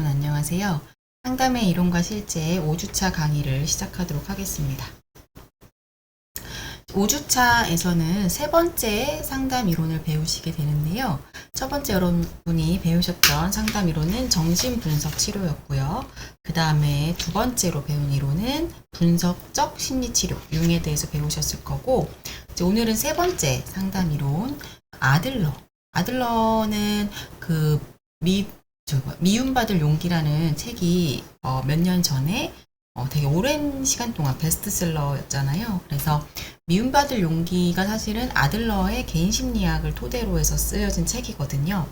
여러분 안녕하세요. 상담의 이론과 실제 5주차 강의를 시작하도록 하겠습니다. 5주차에서는 세 번째 상담 이론을 배우시게 되는데요. 첫 번째 여러분이 배우셨던 상담 이론은 정신분석 치료였고요. 그 다음에 두 번째로 배운 이론은 분석적 심리치료, 융에 대해서 배우셨을 거고, 오늘은 세 번째 상담 이론, 아들러. 아들러는 그 미, 미움받을 용기라는 책이 어, 몇 년 전에 어, 되게 오랜 시간 동안 베스트셀러였잖아요. 그래서 미움받을 용기가 사실은 아들러의 개인 심리학을 토대로 해서 쓰여진 책이거든요.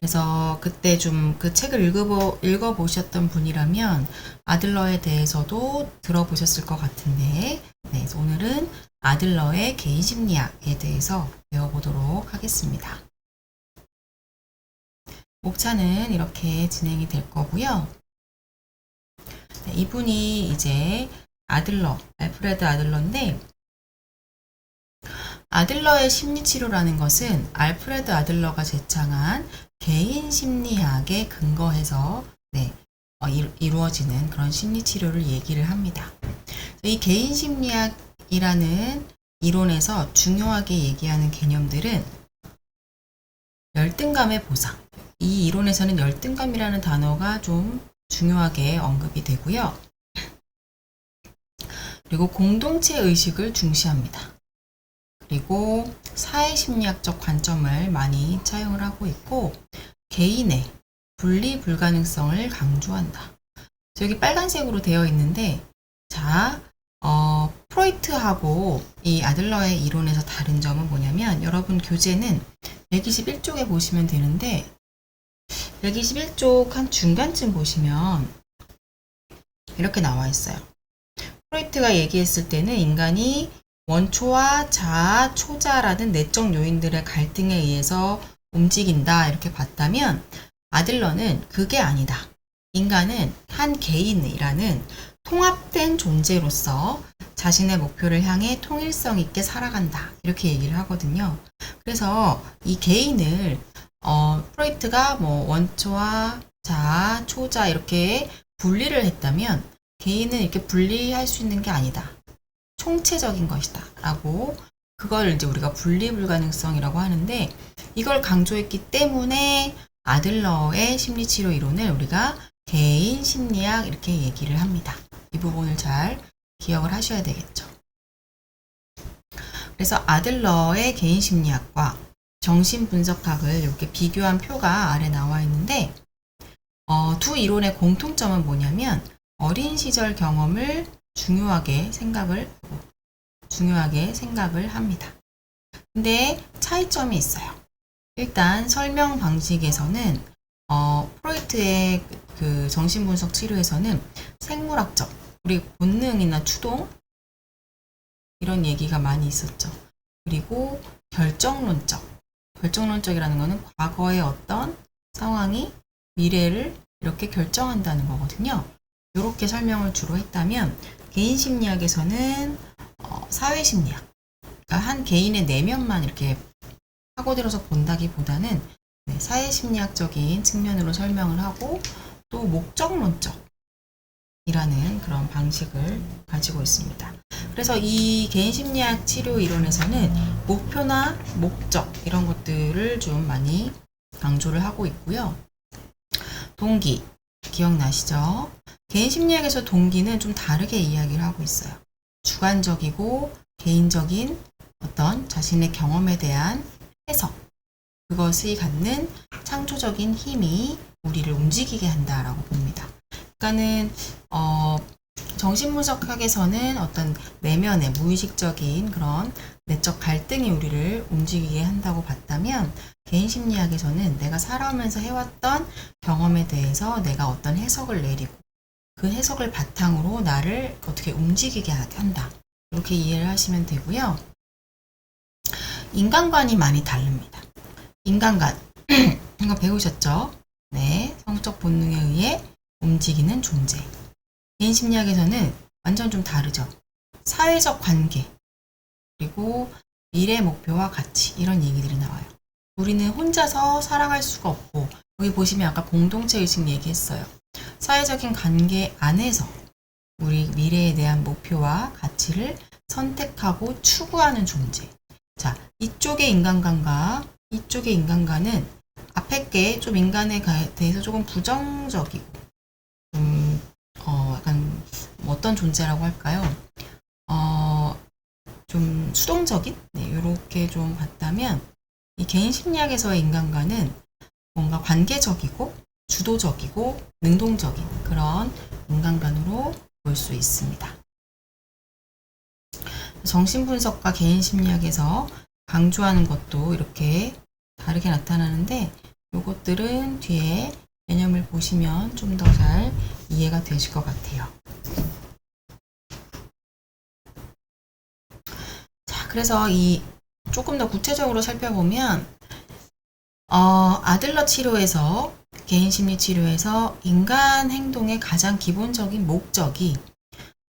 그래서 그때 좀 그 책을 읽어보, 읽어보셨던 분이라면 아들러에 대해서도 들어보셨을 것 같은데, 네, 오늘은 아들러의 개인 심리학에 대해서 배워보도록 하겠습니다. 목차는 이렇게 진행이 될 거고요. 네, 이분이 이제 아들러, 알프레드 아들러인데, 아들러의 심리치료라는 것은 알프레드 아들러가 제창한 개인 심리학에 근거해서 네, 어, 이, 이루어지는 그런 심리치료를 얘기를 합니다. 이 개인 심리학이라는 이론에서 중요하게 얘기하는 개념들은 열등감의 보상. 이 이론에서는 열등감이라는 단어가 좀 중요하게 언급이 되고요. 그리고 공동체 의식을 중시합니다. 그리고 사회심리학적 관점을 많이 차용을 하고 있고 개인의 분리 불가능성을 강조한다. 여기 빨간색으로 되어 있는데 자 어, 프로이트하고 이 아들러의 이론에서 다른 점은 뭐냐면 여러분 교재는 121쪽에 보시면 되는데 121쪽 한 중간쯤 보시면 이렇게 나와 있어요. 프로이트가 얘기했을 때는 인간이 원초와 자아, 초자라는 내적 요인들의 갈등에 의해서 움직인다 이렇게 봤다면 아들러는 그게 아니다. 인간은 한 개인이라는 통합된 존재로서 자신의 목표를 향해 통일성 있게 살아간다. 이렇게 얘기를 하거든요. 그래서 이 개인을 어, 프로이트가 뭐 원초와 자아, 초자 이렇게 분리를 했다면 개인은 이렇게 분리할 수 있는 게 아니다. 총체적인 것이다. 라고 그걸 이제 우리가 분리 불가능성이라고 하는데 이걸 강조했기 때문에 아들러의 심리치료 이론을 우리가 개인 심리학 이렇게 얘기를 합니다. 이 부분을 잘 기억을 하셔야 되겠죠. 그래서 아들러의 개인 심리학과 정신 분석학을 이렇게 비교한 표가 아래 나와 있는데 어, 두 이론의 공통점은 뭐냐면 어린 시절 경험을 중요하게 생각을 중요하게 생각을 합니다. 근데 차이점이 있어요. 일단 설명 방식에서는 어, 프로이트의 그 정신분석 치료에서는 생물학적 우리 본능이나 추동 이런 얘기가 많이 있었죠. 그리고 결정론적 결정론적이라는 것은 과거의 어떤 상황이 미래를 이렇게 결정한다는 거거든요. 이렇게 설명을 주로 했다면 개인 심리학에서는 어, 사회 심리학, 그러니까 한 개인의 내면만 이렇게 파고들어서 본다기보다는 네, 사회 심리학적인 측면으로 설명을 하고 또 목적론적 이라는 그런 방식을 가지고 있습니다. 그래서 이 개인 심리학 치료 이론에서는 목표나 목적 이런 것들을 좀 많이 강조를 하고 있고요. 동기 기억나시죠? 개인 심리학에서 동기는 좀 다르게 이야기를 하고 있어요. 주관적이고 개인적인 어떤 자신의 경험에 대한 해석 그것이 갖는 창조적인 힘이 우리를 움직이게 한다라고 봅니다. 그러니까는 어, 정신분석학에서는 어떤 내면의 무의식적인 그런 내적 갈등이 우리를 움직이게 한다고 봤다면 개인 심리학에서는 내가 살아오면서 해왔던 경험에 대해서 내가 어떤 해석을 내리고 그 해석을 바탕으로 나를 어떻게 움직이게 한다. 이렇게 이해를 하시면 되고요. 인간관이 많이 다릅니다. 인간관 이거 배우셨죠? 네, 성적 본능에 의해 움직이는 존재. 개인 심리학에서는 완전 좀 다르죠. 사회적 관계, 그리고 미래 목표와 가치, 이런 얘기들이 나와요. 우리는 혼자서 살아갈 수가 없고, 여기 보시면 아까 공동체 의식 얘기했어요. 사회적인 관계 안에서 우리 미래에 대한 목표와 가치를 선택하고 추구하는 존재. 자, 이쪽의 인간관과 이쪽의 인간관은 앞에 게 좀 인간에 가- 대해서 조금 부정적이고, 어떤 존재라고 할까요? 어, 좀 수동적인? 네, 이렇게 좀 봤다면, 이 개인 심리학에서의 인간관은 뭔가 관계적이고, 주도적이고, 능동적인 그런 인간관으로 볼 수 있습니다. 정신분석과 개인 심리학에서 강조하는 것도 이렇게 다르게 나타나는데 이것들은 뒤에 개념을 보시면 좀 더 잘 이해가 되실 것 같아요. 자, 그래서 이 조금 더 구체적으로 살펴보면 어, 아들러 치료에서 개인 심리 치료에서 인간 행동의 가장 기본적인 목적이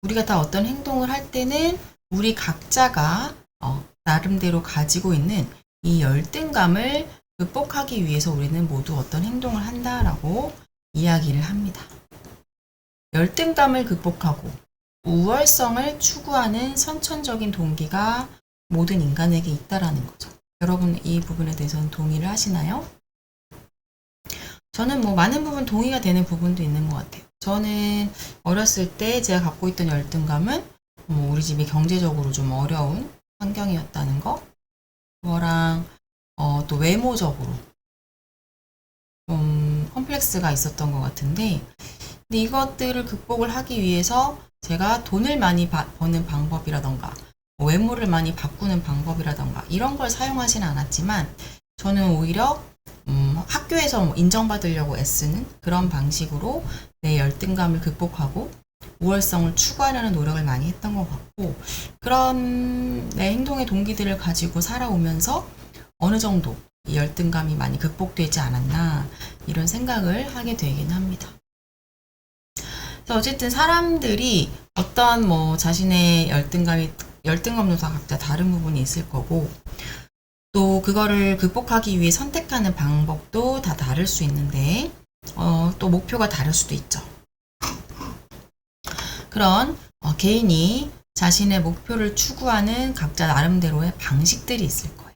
우리가 다 어떤 행동을 할 때는 우리 각자가 어, 나름대로 가지고 있는 이 열등감을 극복하기 위해서 우리는 모두 어떤 행동을 한다라고 이야기를 합니다. 열등감을 극복하고 우월성을 추구하는 선천적인 동기가 모든 인간에게 있다라는 거죠. 여러분 이 부분에 대해서는 동의를 하시나요? 저는 뭐 많은 부분 동의가 되는 부분도 있는 것 같아요. 저는 어렸을 때 제가 갖고 있던 열등감은 뭐 우리 집이 경제적으로 좀 어려운 환경이었다는 거, 그거랑 어, 또 외모적으로 좀 컴플렉스가 있었던 것 같은데, 근데 이것들을 극복을 하기 위해서 제가 돈을 많이 바- 버는 방법이라던가, 뭐 외모를 많이 바꾸는 방법이라던가 이런 걸 사용하지는 않았지만, 저는 오히려 음, 학교에서 뭐 인정받으려고 애쓰는 그런 방식으로 내 열등감을 극복하고 우월성을 추구하려는 노력을 많이 했던 것 같고 그런 내 행동의 동기들을 가지고 살아오면서 어느 정도 이 열등감이 많이 극복되지 않았나 이런 생각을 하게 되긴 합니다. 어쨌든 사람들이 어떤 뭐 자신의 열등감이 열등감도 다 각자 다른 부분이 있을 거고 또 그거를 극복하기 위해 선택하는 방법도 다 다를 수 있는데 어, 또 목표가 다를 수도 있죠. 그런 어, 개인이 자신의 목표를 추구하는 각자 나름대로의 방식들이 있을 거예요.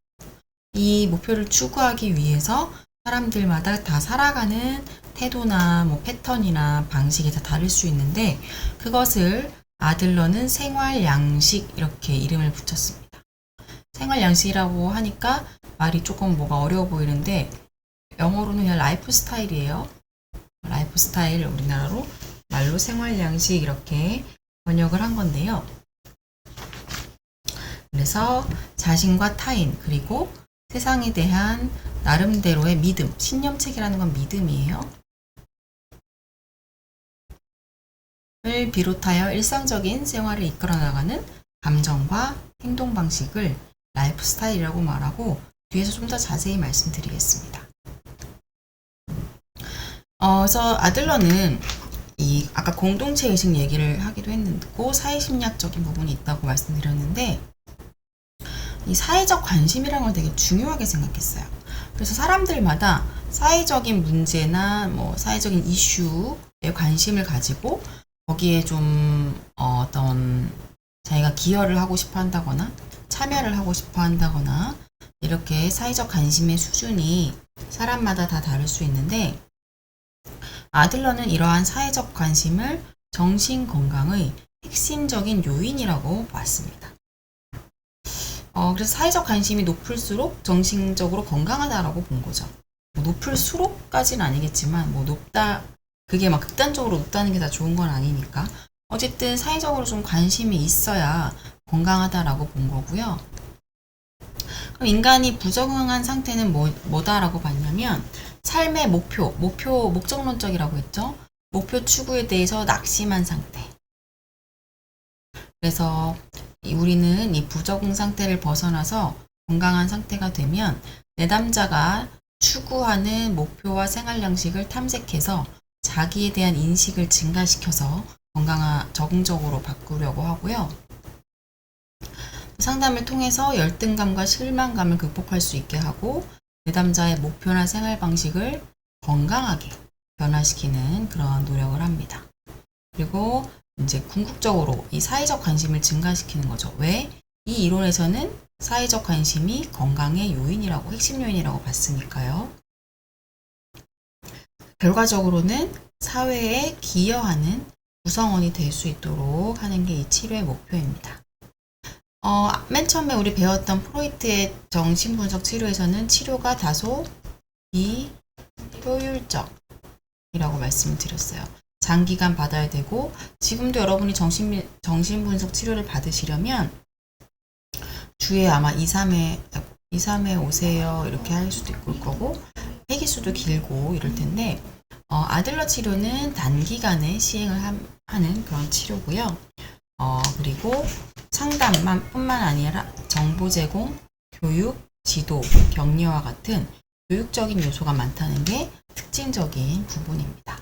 이 목표를 추구하기 위해서 사람들마다 다 살아가는 태도나 뭐 패턴이나 방식이 다 다를 수 있는데 그것을 아들러는 생활 양식 이렇게 이름을 붙였습니다. 생활 양식이라고 하니까 말이 조금 뭐가 어려워 보이는데 영어로는 그냥 라이프 스타일이에요. 라이프 스타일 우리나라로 말로 생활 양식 이렇게 번역을 한 건데요. 그래서 자신과 타인 그리고 세상에 대한 나름대로의 믿음, 신념책이라는 건 믿음이에요. 을 비롯하여 일상적인 생활을 이끌어 나가는 감정과 행동 방식을 라이프 스타일이라고 말하고 뒤에서 좀 더 자세히 말씀드리겠습니다. 어, 그래서 아들러는 이 아까 공동체 의식 얘기를 하기도 했는데 그 사회심리학적인 부분이 있다고 말씀드렸는데 이 사회적 관심이라는 걸 되게 중요하게 생각했어요. 그래서 사람들마다 사회적인 문제나 뭐 사회적인 이슈에 관심을 가지고 거기에 좀 어, 어떤 자기가 기여를 하고 싶어 한다거나 참여를 하고 싶어 한다거나 이렇게 사회적 관심의 수준이 사람마다 다 다를 수 있는데 아들러는 이러한 사회적 관심을 정신 건강의 핵심적인 요인이라고 봤습니다. 어, 그래서 사회적 관심이 높을수록 정신적으로 건강하다라고 본 거죠. 뭐 높을수록까지는 아니겠지만, 뭐 높다, 그게 막 극단적으로 높다는 게 다 좋은 건 아니니까. 어쨌든 사회적으로 좀 관심이 있어야 건강하다라고 본 거고요. 그럼 인간이 부적응한 상태는 뭐, 뭐다라고 봤냐면, 삶의 목표, 목표, 목적론적이라고 했죠. 목표 추구에 대해서 낙심한 상태. 그래서 이 우리는 이 부적응 상태를 벗어나서 건강한 상태가 되면 내담자가 추구하는 목표와 생활 양식을 탐색해서 자기에 대한 인식을 증가시켜서 건강한 적응적으로 바꾸려고 하고요. 상담을 통해서 열등감과 실망감을 극복할 수 있게 하고 내담자의 목표나 생활 방식을 건강하게 변화시키는 그런 노력을 합니다. 그리고 이제 궁극적으로 이 사회적 관심을 증가시키는 거죠. 왜? 이 이론에서는 사회적 관심이 건강의 요인이라고, 핵심 요인이라고 봤으니까요. 결과적으로는 사회에 기여하는 구성원이 될 수 있도록 하는 게 이 치료의 목표입니다. 어, 맨 처음에 우리 배웠던 프로이트의 정신분석 치료에서는 치료가 다소 비효율적이라고 말씀을 드렸어요. 장기간 받아야 되고, 지금도 여러분이 정신, 정신분석 치료를 받으시려면, 주에 아마 2, 3회, 2, 3회 오세요. 이렇게 할 수도 있을 거고, 회기수도 길고 이럴 텐데, 어, 아들러 치료는 단기간에 시행을 함- 하는 그런 치료고요. 어, 그리고 상담만 뿐만 아니라 정보 제공, 교육, 지도, 격려와 같은 교육적인 요소가 많다는 게 특징적인 부분입니다.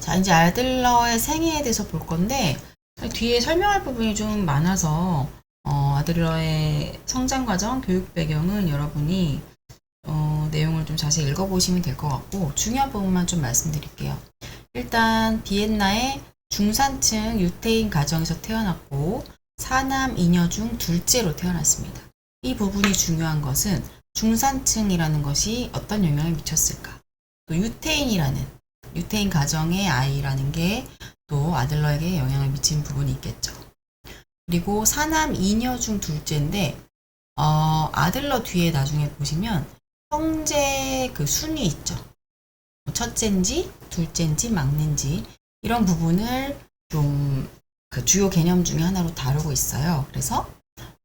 자, 이제 아들러의 생애에 대해서 볼 건데, 뒤에 설명할 부분이 좀 많아서, 어, 아들러의 성장 과정, 교육 배경은 여러분이, 어, 내용을 좀 자세히 읽어보시면 될 것 같고, 중요한 부분만 좀 말씀드릴게요. 일단, 비엔나의 중산층 유태인 가정에서 태어났고, 사남 이녀 중 둘째로 태어났습니다. 이 부분이 중요한 것은 중산층이라는 것이 어떤 영향을 미쳤을까? 또 유태인이라는 유태인 가정의 아이라는 게 또 아들러에게 영향을 미친 부분이 있겠죠. 그리고 사남 이녀 중 둘째인데 어, 아들러 뒤에 나중에 보시면 형제 그 순위 있죠. 뭐 첫째인지 둘째인지 막내인지 이런 부분을 좀 그 주요 개념 중에 하나로 다루고 있어요. 그래서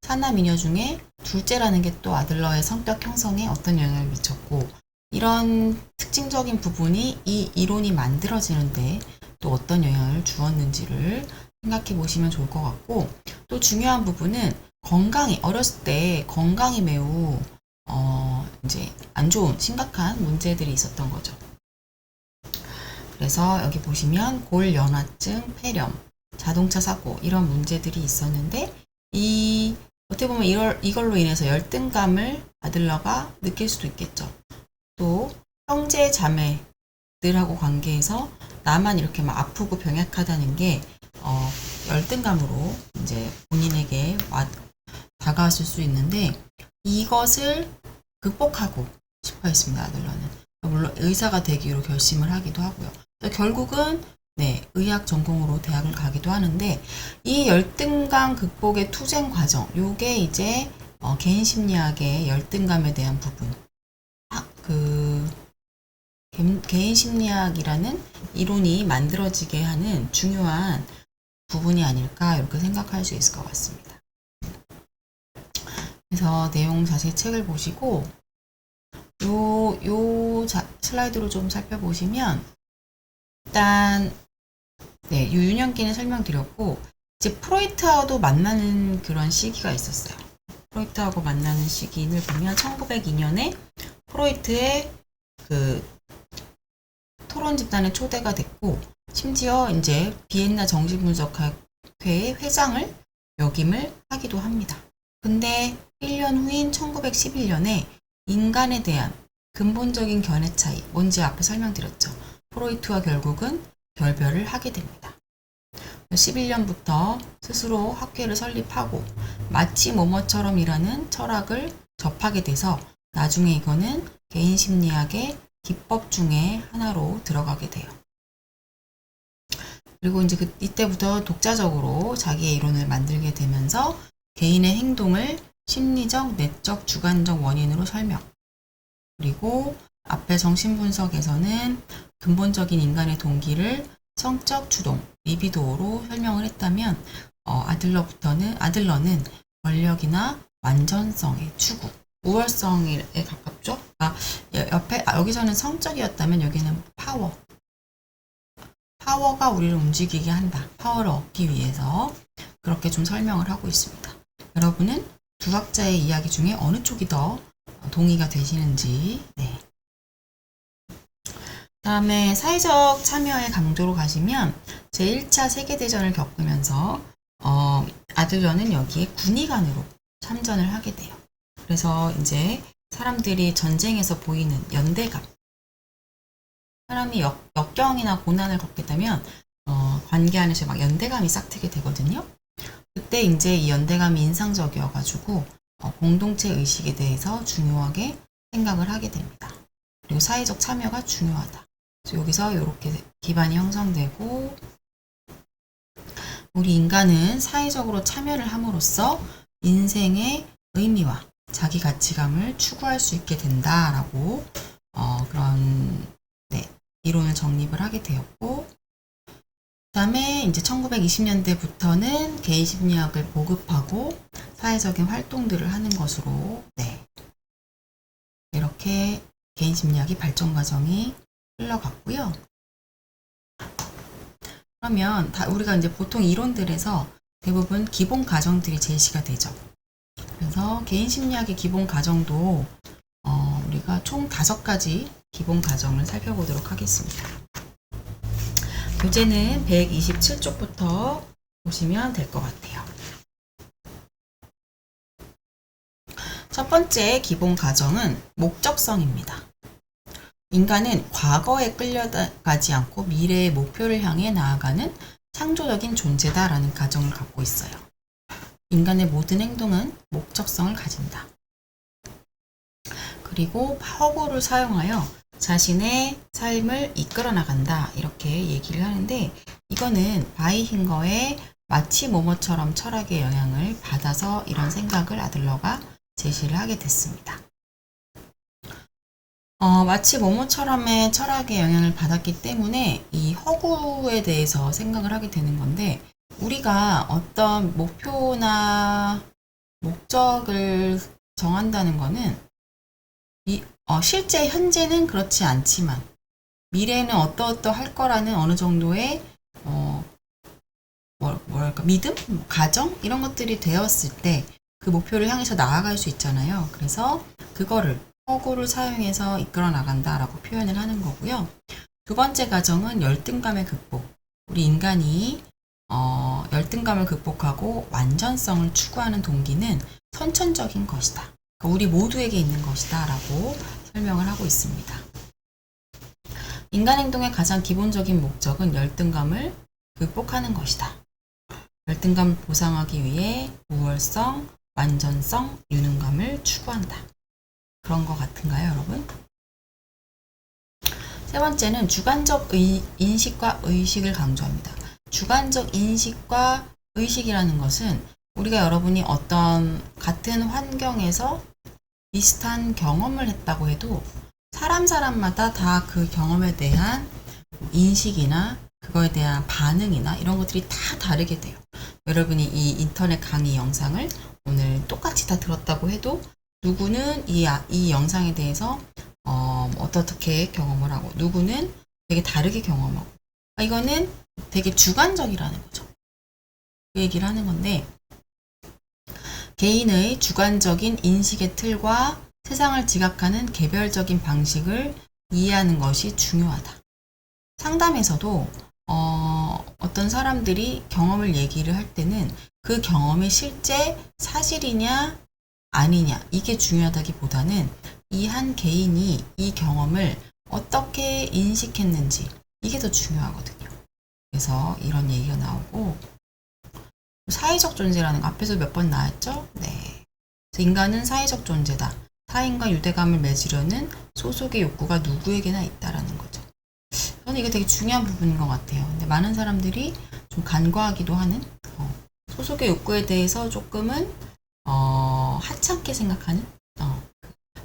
사남 이녀 중에 둘째라는 게 또 아들러의 성격 형성에 어떤 영향을 미쳤고 이런 특징적인 부분이 이 이론이 만들어지는데 또 어떤 영향을 주었는지를 생각해 보시면 좋을 것 같고 또 중요한 부분은 건강이 어렸을 때 건강이 매우 어 이제 안 좋은 심각한 문제들이 있었던 거죠. 그래서 여기 보시면 골연화증, 폐렴, 자동차 사고 이런 문제들이 있었는데 이 어떻게 보면 이걸, 이걸로 인해서 열등감을 아들러가 느낄 수도 있겠죠. 또 형제 자매들하고 관계에서 나만 이렇게 막 아프고 병약하다는 게 어, 열등감으로 이제 본인에게 와, 다가왔을 수 있는데 이것을 극복하고 싶어 했습니다. 아들러는. 물론 의사가 되기로 결심을 하기도 하고요. 결국은 네, 의학 전공으로 대학을 가기도 하는데 이 열등감 극복의 투쟁 과정, 요게 이제 어, 개인 심리학의 열등감에 대한 부분. 아, 그 개- 개인 심리학이라는 이론이 만들어지게 하는 중요한 부분이 아닐까 이렇게 생각할 수 있을 것 같습니다. 그래서 내용 자세히 책을 보시고 요, 요 자- 슬라이드로 좀 살펴보시면 일단 네, 요 유년기는 설명드렸고 이제 프로이트하고도 만나는 그런 시기가 있었어요. 프로이트하고 만나는 시기를 보면 1902년에 프로이트의 그 토론 집단에 초대가 됐고 심지어 이제 비엔나 정신분석학회의 회장을 역임을 하기도 합니다. 근데 1년 후인 1911년에 인간에 대한 근본적인 견해 차이, 뭔지 앞에 설명드렸죠. 프로이트와 결국은 결별을 하게 됩니다. 11년부터 스스로 학회를 설립하고 마치 모모처럼 일하는 철학을 접하게 돼서 나중에 이거는 개인 심리학의 기법 중에 하나로 들어가게 돼요. 그리고 이제 그 이때부터 독자적으로 자기의 이론을 만들게 되면서 개인의 행동을 심리적, 내적, 주관적 원인으로 설명. 그리고 앞에 정신분석에서는 근본적인 인간의 동기를 성적 주동, 리비도로 설명을 했다면 어, 아들러부터는 아들러는 권력이나 완전성의 추구, 우월성에 가깝죠. 아, 여- 옆에 아, 여기서는 성적이었다면 여기는 파워. 파워가 우리를 움직이게 한다. 파워를 얻기 위해서 그렇게 좀 설명을 하고 있습니다. 여러분은 두 학자의 이야기 중에 어느 쪽이 더 동의가 되시는지. 네. 다음에 사회적 참여의 강조로 가시면 제1차 세계대전을 겪으면서 어, 아들러는 여기에 군의관으로 참전을 하게 돼요. 그래서 이제 사람들이 전쟁에서 보이는 연대감. 사람이 역, 역경이나 고난을 겪게 되면 어, 관계 안에서 막 연대감이 싹트게 되거든요. 그때 이제 이 연대감이 인상적이어가지고 어, 공동체 의식에 대해서 중요하게 생각을 하게 됩니다. 그리고 사회적 참여가 중요하다. 여기서 이렇게 기반이 형성되고 우리 인간은 사회적으로 참여를 함으로써 인생의 의미와 자기 가치감을 추구할 수 있게 된다라고 어, 그런 네, 이론을 정립을 하게 되었고 그다음에 이제 1920년대부터는 개인 심리학을 보급하고 사회적인 활동들을 하는 것으로 네. 이렇게 개인 심리학이 발전 과정이 흘러갔고요. 그러면 다 우리가 이제 보통 이론들에서 대부분 기본 가정들이 제시가 되죠. 그래서 개인 심리학의 기본 가정도 어, 우리가 총 다섯 가지 기본 가정을 살펴보도록 하겠습니다. 교재는 127쪽부터 보시면 될 것 같아요. 첫 번째 기본 가정은 목적성입니다. 인간은 과거에 끌려가지 않고 미래의 목표를 향해 나아가는 창조적인 존재다라는 가정을 갖고 있어요. 인간의 모든 행동은 목적성을 가진다. 그리고 허구를 사용하여 자신의 삶을 이끌어 나간다. 이렇게 얘기를 하는데 이거는 바이힌거의 마치 모모처럼 철학의 영향을 받아서 이런 생각을 아들러가 제시를 하게 됐습니다. 어, 마치 모모처럼의 철학의 영향을 받았기 때문에 이 허구에 대해서 생각을 하게 되는 건데 우리가 어떤 목표나 목적을 정한다는 이, 어, 실제 현재는 그렇지 않지만 미래는 어떠어떠할 거라는 어느 정도의 어, 뭐, 뭐랄까 믿음, 뭐, 가정 이런 것들이 되었을 때 그 목표를 향해서 나아갈 수 있잖아요. 그래서 그거를 허구를 사용해서 이끌어 나간다라고 표현을 하는 거고요. 두 번째 가정은 열등감의 극복. 우리 인간이 어, 열등감을 극복하고 완전성을 추구하는 동기는 선천적인 것이다. 그러니까 우리 모두에게 있는 것이다. 라고 설명을 하고 있습니다. 인간 행동의 가장 기본적인 목적은 열등감을 극복하는 것이다. 열등감을 보상하기 위해 우월성, 완전성, 유능감을 추구한다. 그런 것 같은가요, 여러분? 세 번째는 주관적 의, 인식과 의식을 강조합니다. 주관적 인식과 의식이라는 것은 우리가 여러분이 어떤 같은 환경에서 비슷한 경험을 했다고 해도 사람 사람마다 다 그 경험에 대한 인식이나 그거에 대한 반응이나 이런 것들이 다 다르게 돼요. 여러분이 이 인터넷 강의 영상을 오늘 똑같이 다 들었다고 해도 누구는 이, 아- 이 영상에 대해서 어, 어떻게 경험을 하고 누구는 되게 다르게 경험하고 아, 이거는 되게 주관적이라는 거죠. 그 얘기를 하는 건데 개인의 주관적인 인식의 틀과 세상을 지각하는 개별적인 방식을 이해하는 것이 중요하다. 상담에서도 어, 어떤 사람들이 경험을 얘기를 할 때는 그 경험이 실제 사실이냐 아니냐 이게 중요하다기보다는 이 한 개인이 이 경험을 어떻게 인식했는지 이게 더 중요하거든요. 그래서 이런 얘기가 나오고 사회적 존재라는 거 앞에서 몇 번 나왔죠? 네. 인간은 사회적 존재다. 타인과 유대감을 맺으려는 소속의 욕구가 누구에게나 있다라는 거죠. 저는 이게 되게 중요한 부분인 것 같아요. 근데 많은 사람들이 좀 간과하기도 하는 어, 소속의 욕구에 대해서 조금은 어, 하찮게 생각하는 어,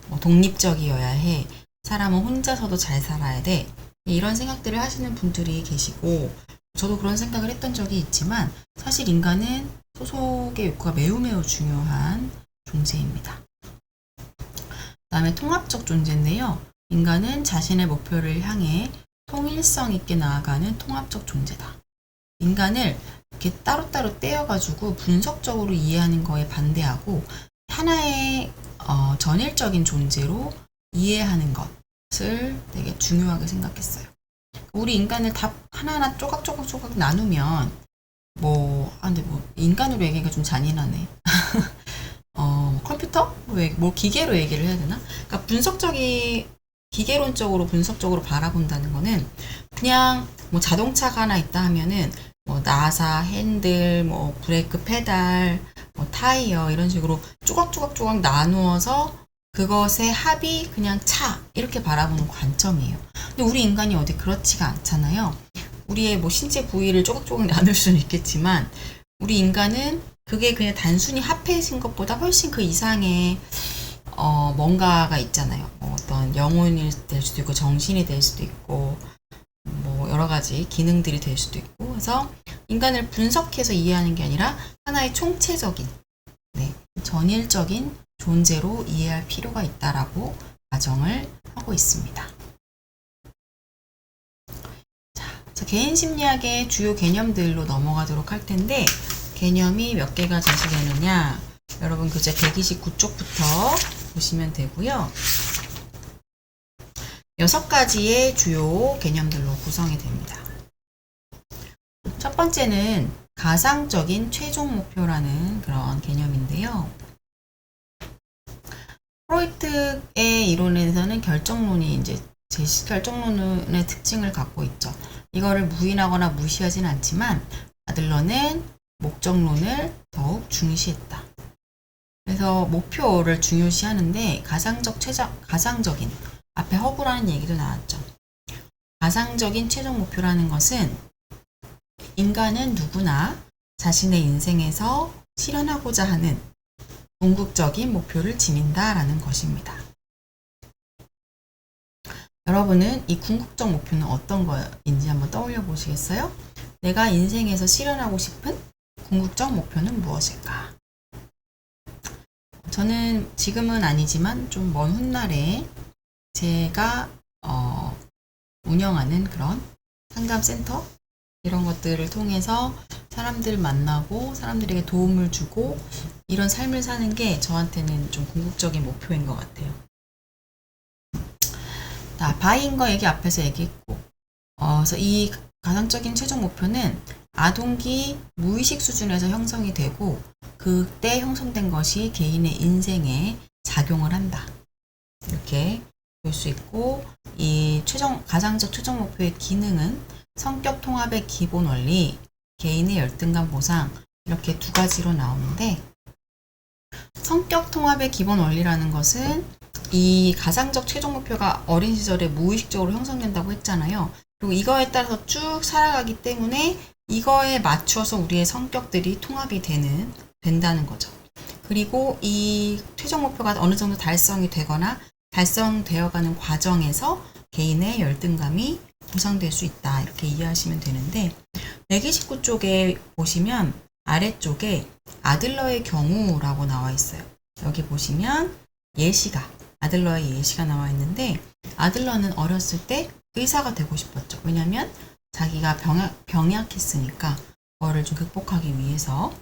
뭐 독립적이어야 해. 사람은 혼자서도 잘 살아야 돼. 이런 생각들을 하시는 분들이 계시고 저도 그런 생각을 했던 적이 있지만 사실 인간은 소속의 욕구가 매우 매우 중요한 존재입니다. 그다음에 통합적 존재인데요. 인간은 자신의 목표를 향해 통일성 있게 나아가는 통합적 존재다. 인간을 이렇게 따로따로 떼어가지고 분석적으로 이해하는 거에 반대하고 하나의 어, 전일적인 존재로 이해하는 것을 되게 중요하게 생각했어요. 우리 인간을 다 하나하나 쪼각쪼각쪼각 나누면 뭐, 아, 근데 뭐, 인간으로 얘기하기가 좀 잔인하네. 어, 컴퓨터? 왜, 뭐 기계로 얘기를 해야 되나? 그러니까 분석적이, 기계론적으로 분석적으로 바라본다는 거는 그냥 뭐 자동차가 하나 있다 하면은 뭐 나사, 핸들, 뭐 브레이크 페달, 뭐 타이어 이런 식으로 조각조각조각 나누어서 그것의 합이 그냥 차 이렇게 바라보는 관점이에요. 근데 우리 인간이 어디 그렇지가 않잖아요. 우리의 뭐 신체 부위를 조각조각 나눌 수는 있겠지만 우리 인간은 그게 그냥 단순히 합해진 것보다 훨씬 그 이상의 어, 뭔가가 있잖아요. 뭐 어떤 영혼이 될 수도 있고 정신이 될 수도 있고 뭐 가지 기능들이 될 수도 있고 그래서 인간을 분석해서 이해하는 게 아니라 하나의 총체적인 네, 전일적인 존재로 이해할 필요가 있다라고 가정을 하고 있습니다. 자, 자, 개인 심리학의 주요 개념들로 넘어가도록 할 텐데 개념이 몇 개가 제시되느냐 여러분 교재 129쪽부터 보시면 되고요. 여섯 가지의 주요 개념들로 구성이 됩니다. 첫 번째는 가상적인 최종 목표라는 그런 개념인데요. 프로이트의 이론에서는 결정론이 이제 제시 결정론의 특징을 갖고 있죠. 이거를 부인하거나 무시하진 않지만 아들러는 목적론을 더욱 중시했다. 그래서 목표를 중요시하는데 가상적 최적 가상적인 앞에 허구라는 얘기도 나왔죠. 가상적인 최종 목표라는 것은 인간은 누구나 자신의 인생에서 실현하고자 하는 궁극적인 목표를 지닌다라는 것입니다. 여러분은 이 궁극적 목표는 어떤 거인지 한번 떠올려 보시겠어요? 내가 인생에서 실현하고 싶은 궁극적 목표는 무엇일까? 저는 지금은 아니지만 좀 먼 훗날에 제가 어, 운영하는 그런 상담센터 이런 것들을 통해서 사람들 만나고 사람들에게 도움을 주고 이런 삶을 사는 게 저한테는 좀 궁극적인 목표인 것 같아요. 자, 바이인거 얘기 앞에서 얘기했고, 어, 그래서 이 가상적인 최종 목표는 아동기 무의식 수준에서 형성이 되고 그때 형성된 것이 개인의 인생에 작용을 한다. 이렇게 볼 수 있고 이 최종 가상적 최종 목표의 기능은 성격 통합의 기본 원리, 개인의 열등감 보상 이렇게 두 가지로 나오는데 성격 통합의 기본 원리라는 것은 이 가상적 최종 목표가 어린 시절에 무의식적으로 형성된다고 했잖아요. 그리고 이거에 따라서 쭉 살아가기 때문에 이거에 맞춰서 우리의 성격들이 통합이 되는 된다는 거죠. 그리고 이 최종 목표가 어느 정도 달성이 되거나 달성되어가는 과정에서 개인의 열등감이 보상될 수 있다. 이렇게 이해하시면 되는데 129쪽에 보시면 아래쪽에 아들러의 경우라고 나와 있어요. 여기 보시면 예시가 아들러의 예시가 나와 있는데 아들러는 어렸을 때 의사가 되고 싶었죠. 왜냐하면 자기가 병약, 병약했으니까 그거를 좀 극복하기 위해서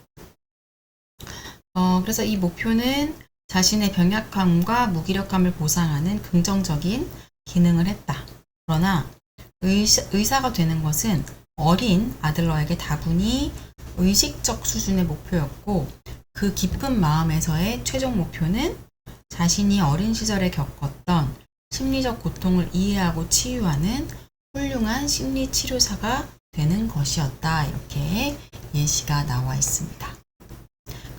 어, 그래서 이 목표는 자신의 병약함과 무기력함을 보상하는 긍정적인 기능을 했다. 그러나 의사, 의사 가 되는 것은 어린 아들러에게 다분히 의식적 수준의 목표였고 그 깊은 마음에서의 최종 목표는 자신이 어린 시절에 겪었던 심리적 고통을 이해하고 치유하는 훌륭한 심리 치료사가 되는 것이었다. 이렇게 예시가 나와 있습니다.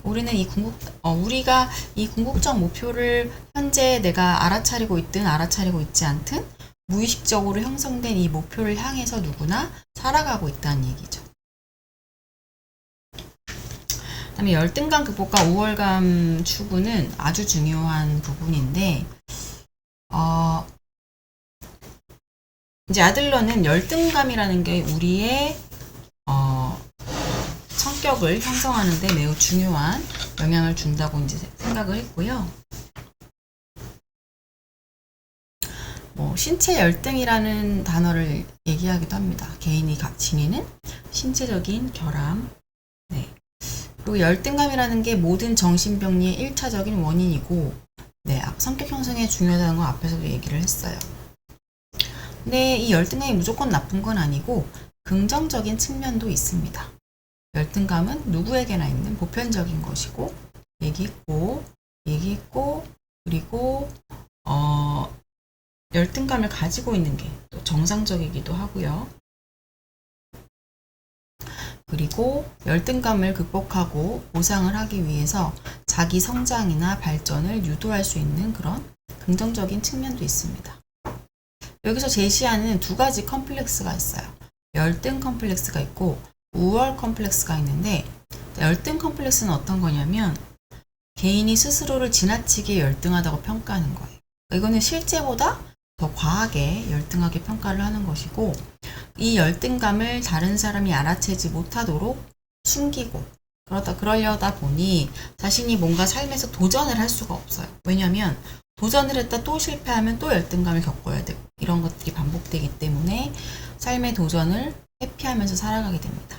우리는 이 궁극, 어, 우리가 이 궁극적 목표를 현재 내가 알아차리고 있든 알아차리고 있지 않든 무의식적으로 형성된 이 목표를 향해서 누구나 살아가고 있다는 얘기죠. 그다음에 열등감 극복과 우월감 추구는 아주 중요한 부분인데, 어, 이제 아들러는 열등감이라는 게 우리의 어, 성격을 형성하는 데 매우 중요한 영향을 준다고 이제 생각을 했고요. 뭐 신체 열등이라는 단어를 얘기하기도 합니다. 개인이 각 지니는 신체적인 결함. 네. 그리고 열등감이라는 게 모든 정신병리의 1차적인 원인이고, 네, 성격 형성에 중요하다는 거 앞에서도 얘기를 했어요. 근데 이 열등감이 무조건 나쁜 건 아니고, 긍정적인 측면도 있습니다. 열등감은 누구에게나 있는 보편적인 것이고, 얘기했고, 얘기했고, 그리고, 어, 열등감을 가지고 있는 게 또 정상적이기도 하고요. 그리고 열등감을 극복하고 보상을 하기 위해서 자기 성장이나 발전을 유도할 수 있는 그런 긍정적인 측면도 있습니다. 여기서 제시하는 두 가지 컴플렉스가 있어요. 열등 컴플렉스가 있고 우월 컴플렉스가 있는데 열등 컴플렉스는 어떤 거냐면 개인이 스스로를 지나치게 열등하다고 평가하는 거예요. 이거는 실제보다 더 과하게 열등하게 평가를 하는 것이고 이 열등감을 다른 사람이 알아채지 못하도록 숨기고 그러다 그러려다 보니 자신이 뭔가 삶에서 도전을 할 수가 없어요. 왜냐하면 도전을 했다 또 실패하면 또 열등감을 겪어야 되고 이런 것들이 반복되기 때문에 삶의 도전을 회피하면서 살아가게 됩니다.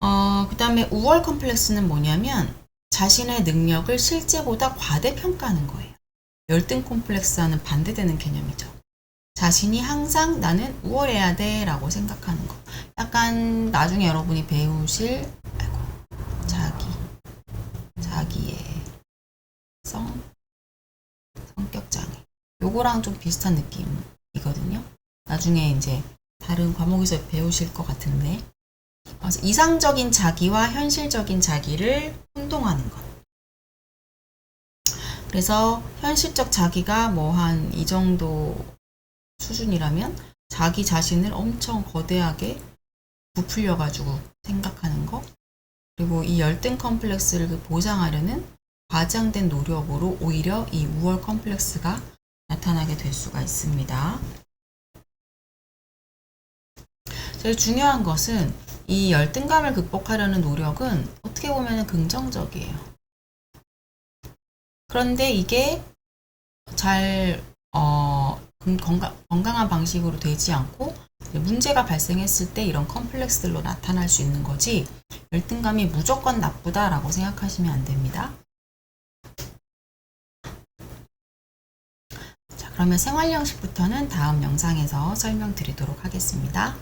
어, 그 다음에 우월 컴플렉스는 뭐냐면 자신의 능력을 실제보다 과대평가하는 거예요. 열등 콤플렉스와는 반대되는 개념이죠. 자신이 항상 나는 우월해야 돼 라고 생각하는 거. 약간 나중에 여러분이 배우실, 아이고, 자기, 자기의 성, 성격 장애. 요거랑 좀 비슷한 느낌 이거든요. 나중에 이제 다른 과목에서 배우실 것 같은데. 이상적인 자기와 현실적인 자기를 혼동하는 것. 그래서 현실적 자기가 뭐 한 이 정도 수준이라면 자기 자신을 엄청 거대하게 부풀려 가지고 생각하는 거. 그리고 이 열등 컴플렉스를 그 보상하려는 과장된 노력으로 오히려 이 우월 컴플렉스가 나타나게 될 수가 있습니다. 제일 중요한 것은 이 열등감을 극복하려는 노력은 어떻게 보면 긍정적이에요. 그런데 이게 잘 어, 건강, 건강한 방식으로 되지 않고 문제가 발생했을 때 이런 컴플렉스들로 나타날 수 있는 거지 열등감이 무조건 나쁘다라고 생각하시면 안 됩니다. 자, 그러면 생활 형식부터는 다음 영상에서 설명드리도록 하겠습니다.